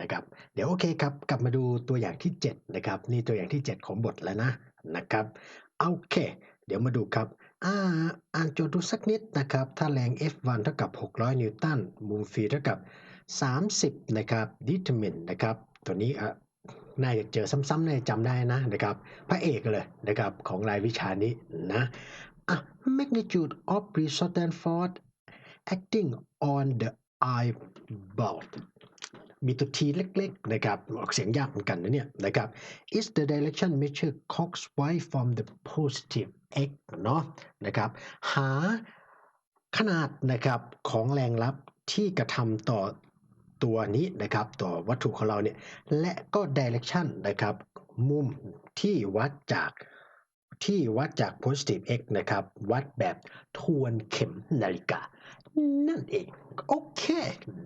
นะครับ เดี๋ยวโอเคครับ กลับมาดูตัวอย่างที่ 7 นะครับ นี่ตัวอย่างที่ 7 ของบทแล้วนะนะครับโอเค เดี๋ยวมาดูครับอ่าอ่านโจทย์ดูสักนิดนะครับ ถ้าแรง F1 เท่ากับ 600 นิวตันมุมฟรีเท่ากับ 30 นะครับ determine นะครับ ตัวนี้อะน่าจะเจอซ้ำๆน่าจะจำได้นะนะครับ พระเอกเลยนะครับ ของรายวิชานี้นะอะ magnitude of resultant force acting on the eyeball มีตัว t เล็กๆนะครับออกเสียงยากเหมือนกันนะเนี่ยนะครับ is the direction measured clockwise from the positive x เนาะนะครับ หาขนาดนะครับของแรงรับที่กระทำต่อตัวนี้นะครับต่อวัตถุของเราเนี่ยและก็ direction นะครับมุมที่วัดจากที่วัดจาก positive x นะครับ วัดแบบทวนเข็มนาฬิกา นั่นเอง โอเค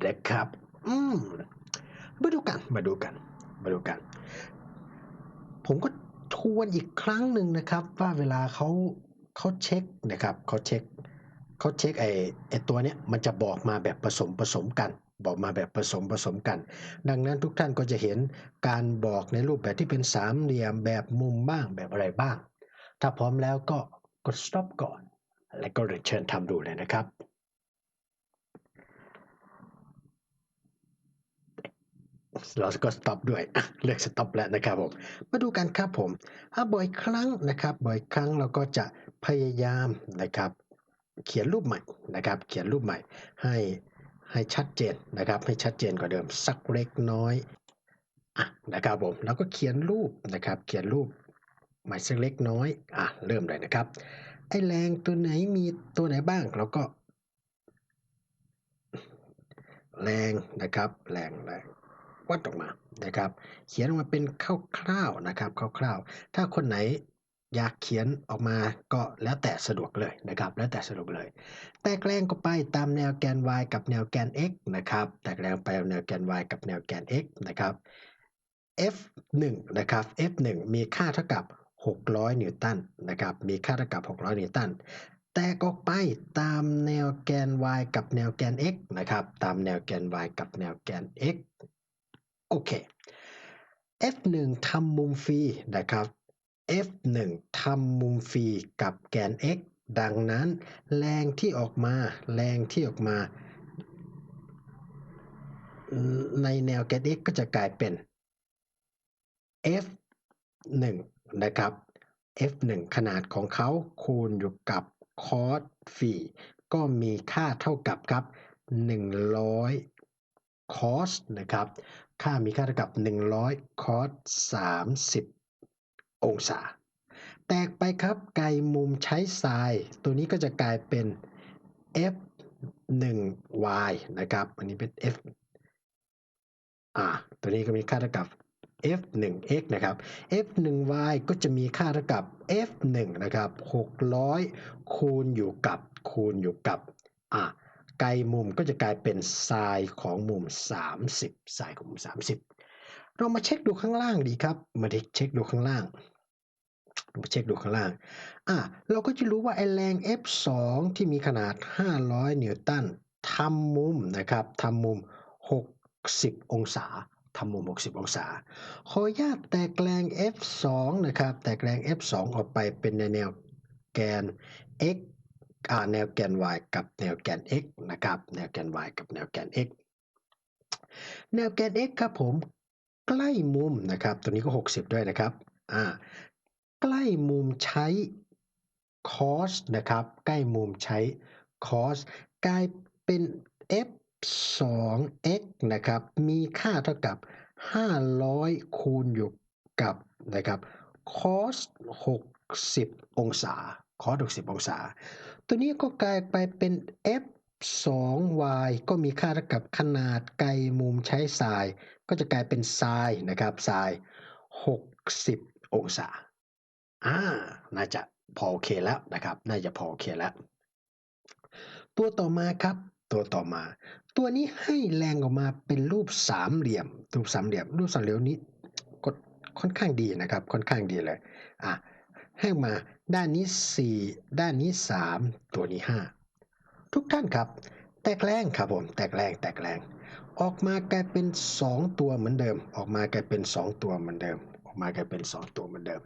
นะครับ อืม มาดูกันมาดูกันมาดูกัน ผมก็ทวนอีกครั้งหนึ่งนะครับ ว่าเวลาเขาเขาเช็คนะครับเขาเช็คเขาเช็คไอ้ไอ้ตัวเนี้ยมันจะบอกมาแบบผสมผสมกัน บอกมาแบบผสมผสมกัน ดังนั้นทุกท่านก็จะเห็นการบอกในรูปแบบที่เป็นสามเหลี่ยมแบบมุมบ้างแบบอะไรบ้าง ถ้าพร้อมแล้วก็กด stop ก่อน แล้วก็เรียนเชิญทำดูเลยนะครับ เราก็ stop ด้วยเลือก stop แล้วนะครับผมมาดูกันครับผมถ้าบ่อยครั้งนะครับ บ่อยครั้งเราก็จะพยายามนะครับ เขียนรูปใหม่นะครับ เขียนรูปใหม่ให้ให้ชัดเจนนะครับ ให้ชัดเจนกว่าเดิมสักเล็กน้อยอะนะครับผมแล้วก็เขียนรูปนะครับ เขียนรูปใหม่สักเล็กน้อยอะเริ่มเลยนะครับไอแรงตัวไหนมีตัวไหนบ้างเราก็ แรงนะครับ แรงแรง วัดออกมานะครับ เขียนออกมาเป็นคร่าวๆนะครับคร่าวๆ ถ้าคนไหนอยากเขียนออกมาก็แล้วแต่สะดวกเลยนะครับ แล้วแต่สะดวกเลย แตกแรงก็ไปตามแนวแกน y กับแนวแกน x นะครับ แตกแรงไปแนวแกน y กับแนวแกน x นะครับ f1 นะครับ f1 มีค่าเท่ากับ 600 นิวตันนะครับ มีค่าเท่ากับ 600 นิวตัน แตกออกไปตามแนวแกน y กับแนวแกน x นะครับ ตามแนวแกน y กับแนวแกน x โอเค F1 ทำมุมฟรีนะครับ F1 ทำมุมฟรีกับแกน x ดังนั้น แรงที่ออกมา แรงที่ออกมา ในแนวแกน x ก็จะกลายเป็น F1 นะครับ F1 ขนาดของเขาคูณอยู่กับคอสฟรีก็มีค่าเท่ากับครับ 100คอสนะครับ ค่ามีค่าเท่ากับ 100 คอส30 องศา แตกไปครับ ไกลมุมใช้ไซน์ตัวนี้ก็จะกลายเป็น f 1 y นะครับ อันนี้เป็น f อ่า ตัวนี้ก็มีค่าเท่ากับ f 1 x นะครับ f 1 y ก็จะมีค่าเท่ากับ f 1นะครับ 600 คูณอยู่กับคูณอยู่กับ อ่า ไกลมุมก็จะกลายเป็นไซน์ของมุม 30ไซน์ของมุม 30 เรามาเช็คดูข้างล่างดีครับ มาเช็คดูข้างล่างมาเช็คดูข้างล่าง อะ เราก็จะรู้ว่าไอแรง F2 ที่มีขนาด 500 นิวตันทำมุมนะครับทำมุม 60 องศาทำมุม 60 องศา ขออนุญาตแตกแรง F2 นะครับ แตกแรง F2 ออกไปเป็นในแนวแกน x แนวแกน y กับแนวแกน x นะครับ แนวแกน y กับแนวแกน x แนวแกน x ครับผมใกล้มุมนะครับ ตัวนี้ก็ 60 ด้วยนะครับอ่าใกล้มุมใช้ cos นะครับ ใกล้มุมใช้ cos กลายเป็น f 2 x นะครับ มีค่าเท่ากับ 500 คูณอยู่กับนะครับ cos 60 องศา cos 60 องศา ตัวนี้ก็กลายไปเป็น f 2 y ก็มีค่าเท่ากับขนาดไกลมุมใช้ไซน์ก็จะกลายเป็นไซน์นะครับไซน์60 องศาอ่าน่าจะพอโอเคแล้วนะครับ น่าจะพอโอเคแล้ว ตัวต่อมาครับ ตัวต่อมา ตัวนี้ให้แรงออกมาเป็นรูปสามเหลี่ยม รูปสามเหลี่ยม รูปสามเหลี่ยมนี้ก็ค่อนข้างดีนะครับ ค่อนข้างดีเลย อะ ให้มา ด้านนี้ 4 ด้านนี้ 3 ตัวนี้ 5 ทุกท่านครับ แตกแรงครับผม แตกแรงแตกแรง ออกมากลายเป็น 2 ตัวเหมือนเดิม ออกมากลายเป็น 2 ตัวเหมือนเดิม ออกมากลายเป็น 2 ตัวเหมือนเดิม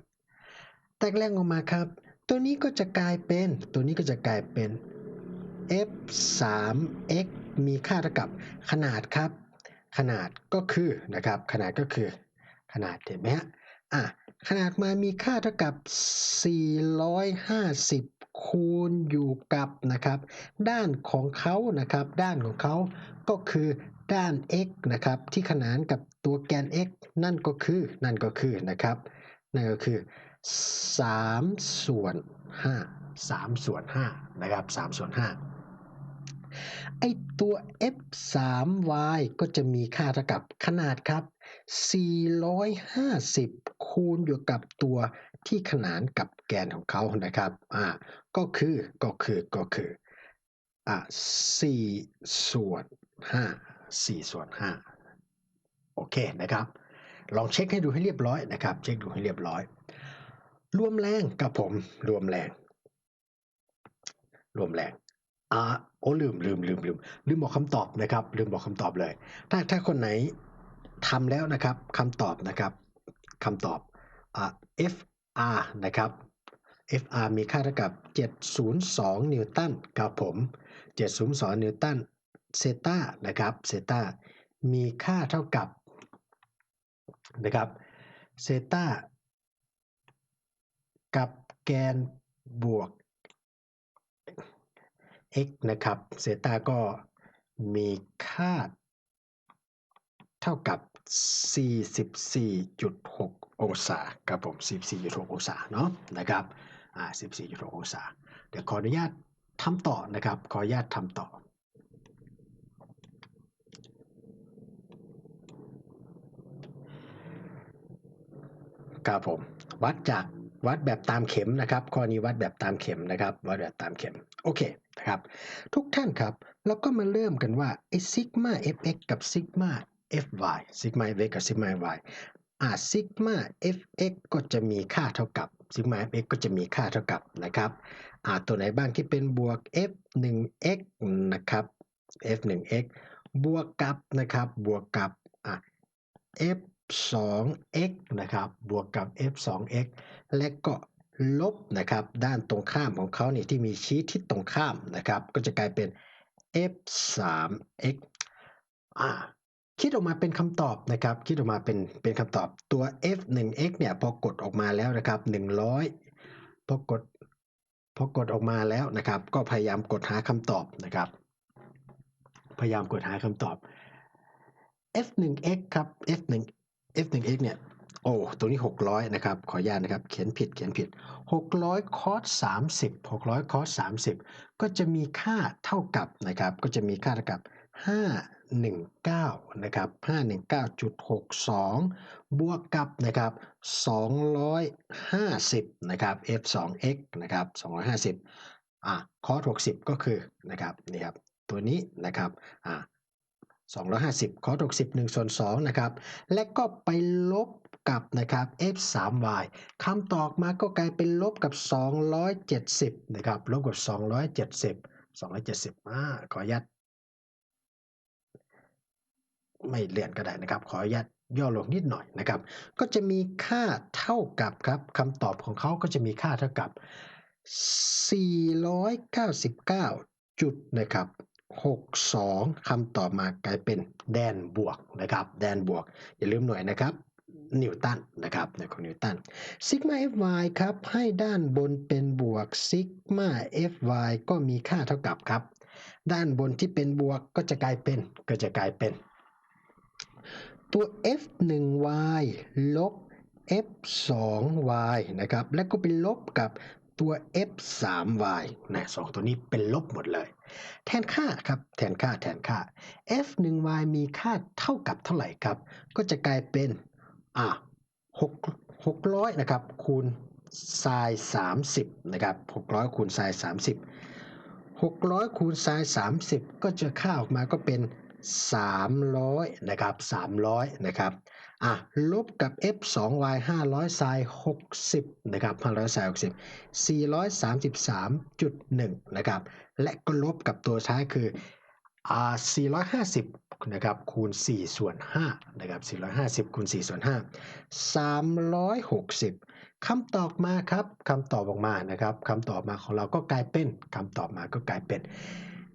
แตกแรงออกมาครับ ตัวนี้ก็จะกลายเป็น ตัวนี้ก็จะกลายเป็น f 3 x มีค่าเท่ากับขนาดครับ ขนาดก็คือนะครับ ขนาดก็คือ ขนาดเห็นไหมฮะ อะ ขนาดมามีค่าเท่ากับ 450 คูณอยู่กับนะครับ ด้านของเขานะครับ ด้านของเขาก็คือด้าน x นะครับ ที่ขนานกับตัวแกน x นั่นก็คือนั่นก็คือนะครับ นั่นก็คือ 3 ส่วน 5 3 ส่วน 5 นะครับ 3 ส่วน 5 ไอตัว f 3 y ก็จะมีค่าเท่ากับขนาดครับ 450 คูณอยู่กับตัวที่ขนานกับแกนของเขานะครับ อ่า ก็คือ ก็คือ ก็คือ อ่า4ส่วน5 4ส่วน5โอเคนะครับ ลองเช็คให้ดูให้เรียบร้อยนะครับ เช็คดูให้เรียบร้อย รวมแรงกับผม รวมแรง รวมแรงอ่าโอ้ลืมลืมลืมลืมลืมบอกคำตอบนะครับ ลืมบอกคำตอบเลย ถ้าถ้าคนไหน ทำแล้วนะครับคำตอบนะครับคำตอบอ FR นะครับ FR มีค่าเท่ากับ 702 นิวตันครับผม 702 นิวตันเซตานะครับเซตามีค่าเท่ากับนะครับเซตากับแกนบวก x นะครับเซตาก็มีค่าเท่ากับ 44.6 องศาครับผม 44.6 องศาเนาะนะครับอ่า44.6 องศา เดี๋ยวขออนุญาตทำต่อนะครับ ขออนุญาตทำต่อครับผมวัดจากวัดแบบตามเข็มนะครับข้อนี้วัดแบบตามเข็มนะครับวัดแบบตามเข็มโอเคนะครับทุกท่านครับเราก็มาเริ่มกันว่าไอ้ซิกมา fx กับซิกมา fy ซิกมา fx กับซิกมา fy อ่าซิกมา fx ก็จะมีค่าเท่ากับซิกมา fx ก็จะมีค่าเท่ากับนะครับอ่าตัวไหนบ้างที่เป็นบวก f 1 x นะครับ f 1 x บวกกับนะครับบวกกับอ่า f 2 x นะครับบวกกับ f 2 x และก็ลบนะครับด้านตรงข้ามของเขาเนี่ยที่มีชี้ทิศตรงข้ามนะครับ ก็จะกลายเป็น f 3 x อ่า คิดออกมาเป็นคำตอบนะครับ คิดออกมาเป็นเป็นคำตอบตัว f 1 x เนี่ยพอกดออกมาแล้วนะครับ 100 พอกดพอกดออกมาแล้วนะครับ ก็พยายามกดหาคำตอบนะครับ พยายามกดหาคำตอบ f 1 x ครับ f 1 f 1 x เนี่ยโอ้ตัวนี้ 600 นะครับ ขออนุญาตนะครับ เขียนผิดเขียนผิด 600 คอส30 600 คอส30 ก็จะมีค่าเท่ากับนะครับ ก็จะมีค่าเท่ากับ 519นะครับ519.62 บวกกับนะครับ250นะครับ f 2 x นะครับ250อะคอส60 ก็คือนะครับนี่ครับตัวนี้นะครับอะ250คอส60 1ส่วน2นะครับและก็ไปลบกับนะครับ f 3 y คำตอบมาก็กลายเป็นลบกับ 270นะครับลบกับ 270 270อ่าขออนุญาต ไม่เลื่อนก็ได้นะครับ ขออนุญาตย่อลงนิดหน่อยนะครับ ก็จะมีค่าเท่ากับครับคำตอบของเขาก็จะมีค่าเท่ากับ 499 จุดนะครับ 62 คำตอบมากลายเป็นแดนบวกนะครับ แดนบวก อย่าลืมหน่วยนะครับนิวตันนะครับในของนิวตันซิกมา fy ครับ ให้ด้านบนเป็นบวกซิกมา fy ก็มีค่าเท่ากับครับ ด้านบนที่เป็นบวกก็จะกลายเป็นก็จะกลายเป็น ตัว f 1 y ลบ f 2 y นะครับ แล้วก็ไปลบกับตัว f 3 y นะสองตัวนี้เป็นลบหมดเลย แทนค่าครับ แทนค่า แทนค่า f 1 y มีค่าเท่ากับเท่าไหร่ครับ ก็จะกลายเป็น อะ6 600นะครับ คูณไซน์30นะครับ600คูณไซน์30 600คูณไซน์30ก็จะค่าออกมาก็เป็น 300นะครับ300นะครับอะลบกับ f 2 y 500ไซน์60นะครับ500ไซน์60 433.1นะครับและก็ลบกับตัวท้ายคืออ่า450นะครับคูณ4ส่วน5นะครับ450คูณ4ส่วน5 360คำตอบมาครับคำตอบออกมานะครับคำตอบมาของเราก็กลายเป็นคำตอบมาก็กลายเป็น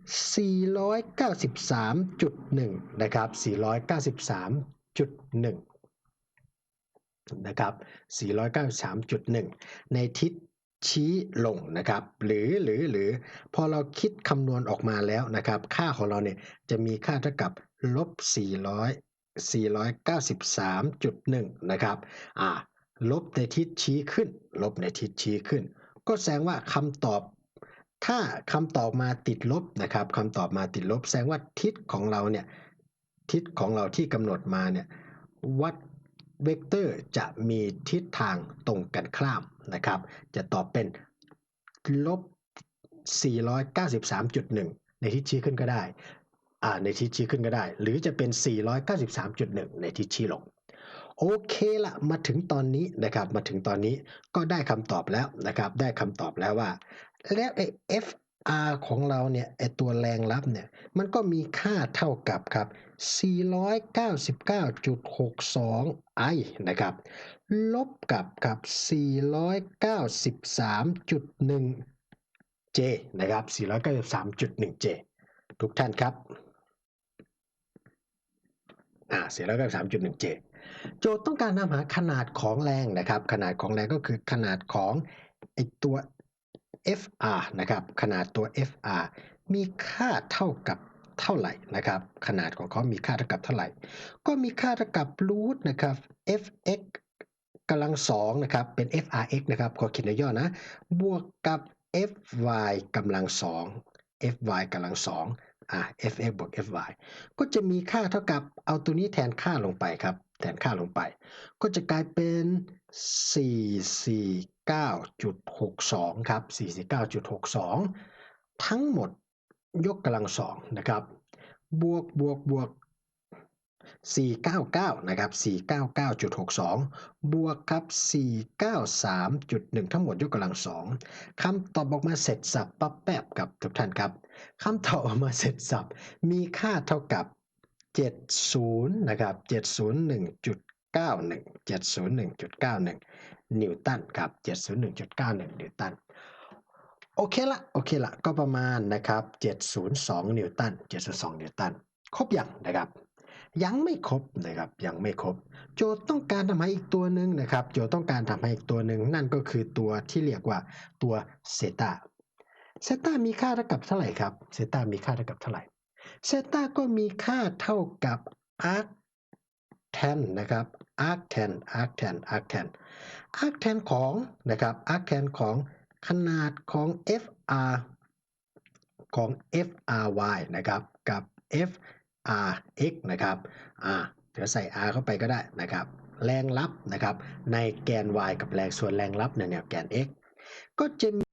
493.1 นะครับ 493.1 นะครับ 493.1 ในทิศชี้ลงนะครับ หรือหรือหรือพอเราคิดคำนวณออกมาแล้วนะครับ ค่าของเราเนี่ยจะมีค่าเท่ากับลบ400 493.1 นะครับอ่าลบในทิศชี้ขึ้น ลบในทิศชี้ขึ้น ก็แสดงว่าคำตอบ ถ้าคำตอบมาติดลบนะครับคำตอบมาติดลบ แสดงว่าทิศของเราเนี่ยทิศของเราที่กำหนดมาเนี่ยวัดเวกเตอร์จะมีทิศทางตรงกันข้ามนะครับ จะตอบเป็นลบ 493.1 ในทิศชี้ขึ้นก็ได้อ่าในทิศชี้ขึ้นก็ได้ หรือจะเป็น 493.1 ในทิศชี้ลง โอเคละมาถึงตอนนี้นะครับ มาถึงตอนนี้ก็ได้คำตอบแล้วนะครับ ได้คำตอบแล้วว่า แล้วไอ้ FR ของเราเนี่ยไอ้ตัวแรงรับเนี่ยมันก็มีค่าเท่ากับครับ 499.62 I นะครับ ลบกับกับ 493.1 J นะครับ 493.1 J ทุกท่านครับอ่า493.1 J โจทย์ต้องการนำหาขนาดของแรงนะครับ ขนาดของแรงก็คือขนาดของไอตัว FR นะครับขนาดตัว FR มีค่าเท่ากับเท่าไหร่นะครับ ขนาดของเขามีค่าเท่ากับเท่าไหร่ ก็มีค่าเท่ากับรูทนะครับ fx กำลังสองนะครับเป็น frx นะครับขอเขียนย่อนะ บวกกับ fy กำลังสอง fy กำลังสองอ่า fx บวก fy ก็จะมีค่าเท่ากับเอาตัวนี้แทนค่าลงไปครับ แทนค่าลงไป ก็จะกลายเป็น 49.62 ครับ 49.62 ทั้งหมดยกกำลังสองนะครับ บวกบวกบวก499 นะครับ 499.62 บวกครับ 493.1 ทั้งหมดยกกำลังสองคำตอบออกมาเสร็จสับปั๊บแป๊บกับทุกท่านครับคำตอบออกมาเสร็จสับมีค่าเท่ากับ 70 นะครับ 701.91 701.91 นิวตันครับ 701.91 นิวตัน โอเคละ โอเคละ ก็ประมาณนะครับ 702 นิวตัน 702 นิวตัน ครบอยังนะครับยังไม่ครบนะครับยังไม่ครบ โจทย์ต้องการทำให้อีกตัวหนึ่งนะครับ โจทย์ต้องการทำให้อีกตัวหนึ่งนั่นก็คือตัวที่เรียกว่าตัวเซตาเซตามีค่าเท่ากับเท่าไหร่ครับเซตามีค่าเท่ากับเท่าไหร่เซตาก็มีค่าเท่ากับอาร์ คแทนนะครับอาร์คแทนอาร์คแทนอาร์คแทนอาร์คแทนของนะครับอาร์คแทนของขนาดของ FR ของ FRY นะครับ กับ FRX นะครับอ่าเดี๋ยวใส่ R เข้าไปก็ได้นะครับ แรงลับนะครับ ในแกน y กับแรงส่วนแรงลับในแนวแกน x ก็จะ